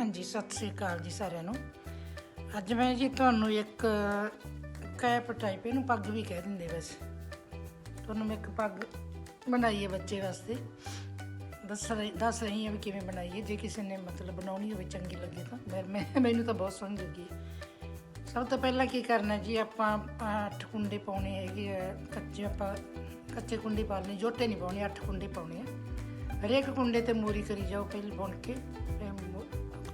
ਹਾਂਜੀ, ਸਤਿ ਸ੍ਰੀ ਅਕਾਲ ਜੀ ਸਾਰਿਆਂ ਨੂੰ। ਅੱਜ ਮੈਂ ਜੀ ਤੁਹਾਨੂੰ ਇੱਕ ਕੈਪ ਟਾਈਪ ਇਹਨੂੰ ਪੱਗ ਵੀ ਕਹਿ ਦਿੰਦੇ ਵੈਸੇ। ਤੁਹਾਨੂੰ ਮੈਂ ਇੱਕ ਪੱਗ ਬਣਾਈ ਹੈ ਬੱਚੇ ਵਾਸਤੇ। ਦੱਸ ਰਹੀ ਦੱਸ ਰਹੀ ਹਾਂ ਵੀ ਕਿਵੇਂ ਬਣਾਈ ਹੈ। ਜੇ ਕਿਸੇ ਨੇ ਮਤਲਬ ਬਣਾਉਣੀ ਹੋਵੇ, ਚੰਗੀ ਲੱਗੇ ਤਾਂ। ਮੈਂ- ਮੈਂ, ਮੈਨੂੰ ਤਾਂ ਬਹੁਤ ਸੋਹਣੀ ਲੱਗੀ ਸਭ ਤੋਂ ਪਹਿਲਾਂ ਕੀ ਕਰਨਾ ਜੀ, ਆਪਾਂ ਆਹ ਅੱਠ ਕੁੰਡੇ ਪਾਉਣੇ ਹੈਗੇ ਆ। ਕੱਚੇ ਆਪਾਂ, ਕੱਚੇ ਕੁੰਡੇ ਪਾ ਲੈਣੇ ਜੋਟੇ ਨਹੀਂ ਪਾਉਣੇ, ਅੱਠ ਕੁੰਡੇ ਪਾਉਣੇ ਆ। ਹਰੇਕ ਕੁੰਡੇ ਤੇ ਮੋਰੀ ਕਰੀ ਜਾਓ, ਪਹਿਲਾਂ ਬੁਣ ਕੇ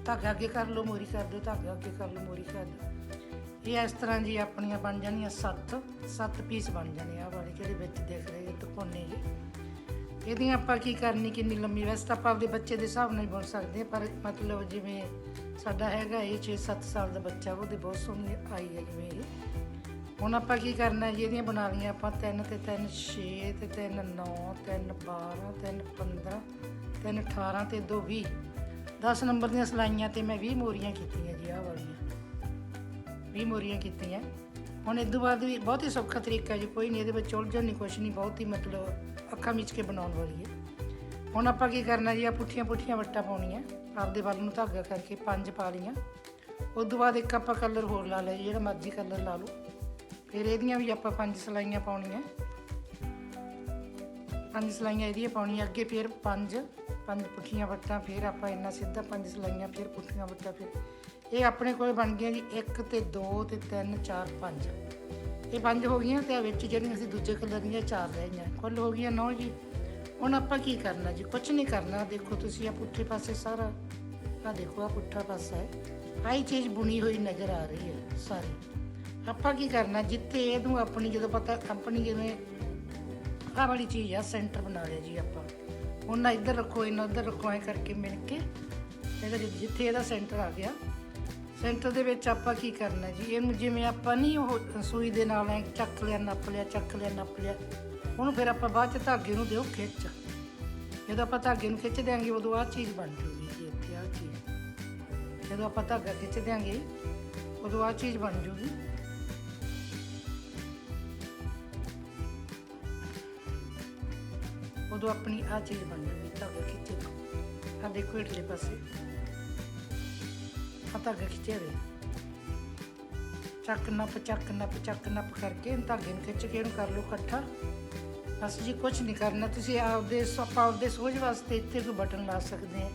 ਧਾਗਾ ਅੱਗੇ ਕਰ ਲਓ, ਮੋਰੀ ਕਰ ਦਿਓ, ਧਾਗਾ ਅੱਗੇ ਕਰ ਲਓ, ਮੋਰੀ ਕਰ ਦਿਓ। ਇਹ ਇਸ ਤਰ੍ਹਾਂ ਜੀ ਆਪਣੀਆਂ ਬਣ ਜਾਣੀਆਂ ਸੱਤ ਸੱਤ ਪੀਸ ਬਣ ਜਾਣੇ ਆ ਵਾਲੇ, ਜਿਹੜੇ ਵਿੱਚ ਦੇਖ ਰਹੇ ਹੋ, ਤਕੋਨੇ ਜੀ। ਇਹਦੀਆਂ ਆਪਾਂ ਕੀ ਕਰਨੀ, ਕਿੰਨੀ ਲੰਮੀ, ਵੈਸੇ ਤਾਂ ਆਪਾਂ ਆਪਦੇ ਬੱਚੇ ਦੇ ਹਿਸਾਬ ਨਾਲ ਹੀ ਬੁਣ ਸਕਦੇ ਹਾਂ, ਪਰ ਮਤਲਬ ਜਿਵੇਂ ਸਾਡਾ ਹੈਗਾ ਇਹ 6-7 ਸਾਲ ਦਾ ਬੱਚਾ, ਉਹਦੇ ਬਹੁਤ ਸੋਹਣੀ ਆਈ ਹੈ ਜਿਵੇਂ ਇਹ। ਹੁਣ ਆਪਾਂ ਕੀ ਕਰਨਾ ਜੀ, ਇਹਦੀਆਂ ਬਣਾ ਲਈਆਂ ਆਪਾਂ 3 ਤੇ 3 6 ਤੇ 3 9 3 12 3 15 3 18 ਤੇ 2 20 10 ਨੰਬਰ ਦੀਆਂ ਸਲਾਈਆਂ ਤੇ ਮੈਂ 20 ਮੋਰੀਆਂ ਕੀਤੀਆਂ ਜੀ ਆਹ ਵਾਲੀਆਂ। 20 ਮੋਰੀਆਂ ਕੀਤੀਆਂ। ਹੁਣ ਇਸ ਤੋਂ ਬਾਅਦ ਵੀ ਬਹੁਤ ਹੀ ਸੌਖਾ ਤਰੀਕਾ ਜੀ ਕੋਈ ਨਹੀਂ ਇਹਦੇ ਵਿੱਚ ਉਲਝਣ ਨਹੀਂ ਕੁਛ ਨਹੀਂ ਬਹੁਤ ਹੀ ਮਤਲਬ ਅੱਖਾਂ ਮਿਚ ਕੇ ਬਣਾਉਣ ਵਾਲੀ ਹੈ। ਹੁਣ ਆਪਾਂ ਕੀ ਕਰਨਾ ਜੀ ਆ ਪੁੱਠੀਆਂ ਪੁੱਠੀਆਂ ਵੱਟਾਂ ਪਾਉਣੀਆਂ ਆਪਦੇ ਵੱਲ ਨੂੰ ਧਾਗਾ ਕਰਕੇ ਪੰਜ ਪਾ ਲਈਆਂ। ਉਸ ਤੋਂ ਬਾਅਦ ਇੱਕ ਆਪਾਂ ਕਲਰ ਹੋਰ ਲਾ ਲਿਆ ਜੀ, ਜਿਹੜਾ ਮਰਜ਼ੀ ਕਲਰ ਲਾ ਲਓ। ਫਿਰ ਇਹਦੀਆਂ ਵੀ ਆਪਾਂ ਪੰਜ ਸਲਾਈਆਂ ਪਾਉਣੀਆਂ। ਪੰਜ ਸਲਾਈਆਂ ਇਹਦੀਆਂ ਪਾਉਣੀਆਂ ਅੱਗੇ ਫਿਰ ਪੰਜ ਪੰਜ ਪੁੱਠੀਆਂ ਵੱਟਾਂ ਫਿਰ ਆਪਾਂ ਇੰਨਾ ਸਿੱਧਾ ਪੰਜ ਸਲਾਈਆਂ, ਫਿਰ ਪੁੱਠੀਆਂ ਵੱਟਾਂ, ਫਿਰ। ਇਹ ਆਪਣੇ ਕੋਲ ਬਣ ਗਈਆਂ ਜੀ 1 ਤੇ 2 ਤੇ 3 4 5 ਇਹ ਪੰਜ ਹੋ ਗਈਆਂ ਤੇ ਵਿੱਚ ਜਿਹੜੀਆਂ ਅਸੀਂ ਦੂਜੇ ਕਲਰ ਦੀਆਂ ਚਾਰ ਰਹਿ ਗਈਆਂ। ਕੁੱਲ ਹੋ ਗਈਆਂ 9 ਜੀ। ਹੁਣ ਆਪਾਂ ਕੀ ਕਰਨਾ ਜੀ? ਕੁਝ ਨਹੀਂ ਕਰਨਾ। ਦੇਖੋ ਤੁਸੀਂ ਆ ਪੁੱਠੇ ਪਾਸੇ ਸਾਰਾ। ਆ ਦੇਖੋ ਆ ਪੁੱਠਾ ਪਾਸਾ ਹੈ। ਆਈ ਚੀਜ਼ ਬੁਣੀ ਹੋਈ ਨਜ਼ਰ ਆ ਰਹੀ ਹੈ ਸਾਰੀ। ਆਪਾਂ ਕੀ ਕਰਨਾ? ਜਿੱਥੇ ਇਹਨੂੰ ਆਪਣੀ, ਜਦੋਂ ਪਤਾ ਕੰਪਨੀ ਜਿਵੇਂ ਆਹ ਵਾਲੀ ਚੀਜ਼ ਆ ਸੈਂਟਰ ਬਣਾ ਲਿਆ ਜੀ ਆਪਾਂ। ਉਹਨਾਂ ਇੱਧਰ ਰੱਖੋ, ਇਹਨਾਂ ਉੱਧਰ ਰੱਖੋ, ਐ ਕਰਕੇ ਮਿਲ ਕੇ। ਇਹਦਾ ਜਿੱਥੇ ਇਹਦਾ ਸੈਂਟਰ ਆ ਗਿਆ। ਸੈਂਟਰ ਦੇ ਵਿੱਚ ਆਪਾਂ ਕੀ ਕਰਨਾ ਜੀ? ਇਹਨੂੰ ਜਿਵੇਂ ਆਪਾਂ ਨਹੀਂ ਉਹ ਸੂਈ ਦੇ ਨਾਲ ਐ ਚੱਕ ਲਿਆ, ਨੱਪ ਲਿਆ, ਚੱਕ ਲਿਆ, ਨੱਪ ਲਿਆ, ਉਹਨੂੰ ਫਿਰ ਆਪਾਂ ਬਾਅਦ ਚ ਧਾਗੇ ਨੂੰ ਦਿਓ ਖਿੱਚ। ਜਦੋਂ ਆਪਾਂ ਧਾਗੇ ਨੂੰ ਖਿੱਚ ਦਿਆਂਗੇ, ਉਦੋਂ ਆਹ ਚੀਜ਼ ਬਣ ਜੂਗੀ ਜੀ ਇੱਥੇ, ਆਹ ਚੀਜ਼। ਜਦੋਂ ਆਪਾਂ ਧਾਗਾ ਖਿੱਚ ਦਿਆਂਗੇ, ਉਦੋਂ ਆਹ ਚੀਜ਼ ਬਣ ਜੂਗੀ। ਉਦੋਂ ਆਪਣੀ ਆ ਚੀਜ਼ ਬਣ ਜੂਗੀ ਧਾਗਾ ਖਿੱਚੇ ਆ ਦੇਖੋ ਇਟਲੇ ਪਾਸੇ। ਆ ਧਾਗਾ ਖਿੱਚਿਆ ਵੇ ਚੱਕ, ਨੱਪ ਚੱਕ ਨੱਪ ਚੱਕ, ਨੱਪ ਕਰਕੇ ਇਹਨੂੰ ਧਾਗੇ ਨੂੰ ਖਿੱਚ ਕੇ ਇਹਨੂੰ ਕਰ ਲਓ ਇਕੱਠਾ। ਬਸ ਜੀ ਕੁਝ ਨਹੀਂ ਕਰਨਾ। ਤੁਸੀਂ ਆਪਦੇ ਆਪਾਂ ਆਪਦੇ ਸੋਝ ਵਾਸਤੇ ਇੱਥੇ ਕੋਈ ਬਟਨ ਲਾ ਸਕਦੇ ਆ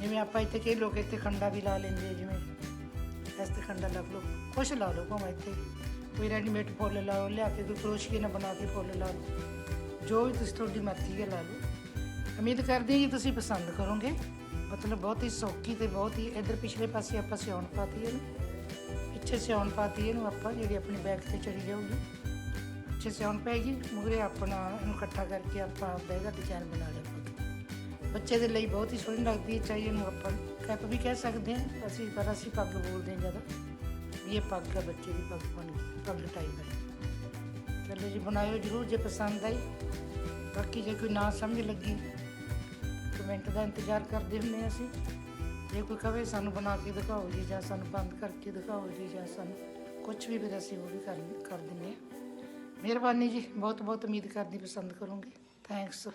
ਜਿਵੇਂ ਆਪਾਂ ਇੱਥੇ ਕਈ ਲੋਕ ਇੱਥੇ ਖੰਡਾ ਵੀ ਲਾ ਲੈਂਦੇ ਜਿਵੇਂ ਇਸ ਤੇ ਖੰਡਾ ਲੱਗ ਲਓ। ਕੁਛ ਲਾ ਲਓ, ਭਾਵੇਂ ਇੱਥੇ ਕੋਈ ਰੈਡੀਮੇਡ ਫੁੱਲ ਲਾਓ, ਲਿਆ ਕੇ ਕੋਈ ਕਰੋਸ਼ੀਏ ਨਾਲ ਬਣਾ ਕੇ ਫੁੱਲ ਲਾ ਲਓ। ਜੋ ਵੀ ਤੁਸੀਂ ਤੁਹਾਡੀ ਮਰਜ਼ੀ ਹੈ ਲਾ ਲਓ। ਉਮੀਦ ਕਰਦੇ ਹਾਂ ਜੀ ਤੁਸੀਂ ਪਸੰਦ ਕਰੋਗੇ। ਮਤਲਬ ਬਹੁਤ ਹੀ ਸੌਖੀ ਤੇ ਬਹੁਤ ਹੀ ਇਧਰ ਪਿਛਲੇ ਪਾਸੇ ਆਪਾਂ ਸਿਉਣ ਪਾਤੀ ਇਹਨੂੰ ਪਿੱਛੇ ਸਿਉਣ ਪਾਤੀ ਇਹਨੂੰ ਆਪਾਂ, ਜਿਹੜੀ ਆਪਣੀ ਬੈਗ ਤੇ ਚੜੀ ਜਾਊਗੀ ਪਿੱਛੇ ਸਿਉਣ ਪੈਗੀ ਮੂਹਰੇ ਆਪਣਾ ਇਹਨੂੰ ਇਕੱਠਾ ਕਰਕੇ ਆਪਾਂ ਆਪਦਾ ਇਹਦਾ ਡਿਜ਼ਾਈਨ ਬਣਾ ਲਿਆ। ਬੱਚੇ ਦੇ ਲਈ ਬਹੁਤ ਹੀ ਸੋਹਣੀ ਲੱਗਦੀ ਹੈ ਚਾਹੇ ਇਹਨੂੰ ਆਪਾਂ ਕੈਪ ਵੀ ਕਹਿ ਸਕਦੇ ਹਾਂ, ਅਸੀਂ ਪਰ ਅਸੀਂ ਪੱਗ ਬੋਲਦੇ ਹਾਂ ਜ਼ਿਆਦਾ। ਵੀ ਇਹ ਪੱਗ ਆ ਬੱਚੇ ਦੀ, ਪੱਗ ਬਣ ਗਈ, ਪੱਗ ਟਾਈਪ ਹੈ ਚਲੋ ਜੀ, ਬਣਾਇਓ ਜਰੂਰ ਜੇ ਪਸੰਦ ਆਈ। ਬਾਕੀ ਜੇ ਕੋਈ ਨਾ ਸਮਝ ਲੱਗੀ, ਕਮੈਂਟ ਦਾ ਇੰਤਜ਼ਾਰ ਕਰਦੇ ਹੁੰਦੇ ਹਾਂ ਅਸੀਂ। ਜੇ ਕੋਈ ਕਵੇ ਸਾਨੂੰ ਬਣਾ ਕੇ ਦਿਖਾਓ ਜੀ, ਜਾਂ ਸਾਨੂੰ ਬੰਦ ਕਰਕੇ ਦਿਖਾਓ ਜੀ, ਜਾਂ ਸਾਨੂੰ ਕੁਝ ਵੀ ਫਿਰ ਅਸੀਂ ਉਹ ਵੀ ਕਰ ਕਰ ਦਿੰਦੇ ਹਾਂ। ਮਿਹਰਬਾਨੀ ਜੀ ਬਹੁਤ ਬਹੁਤ ਉਮੀਦ ਕਰਦੀ ਪਸੰਦ ਕਰੋਗੇ। ਥੈਂਕਸ।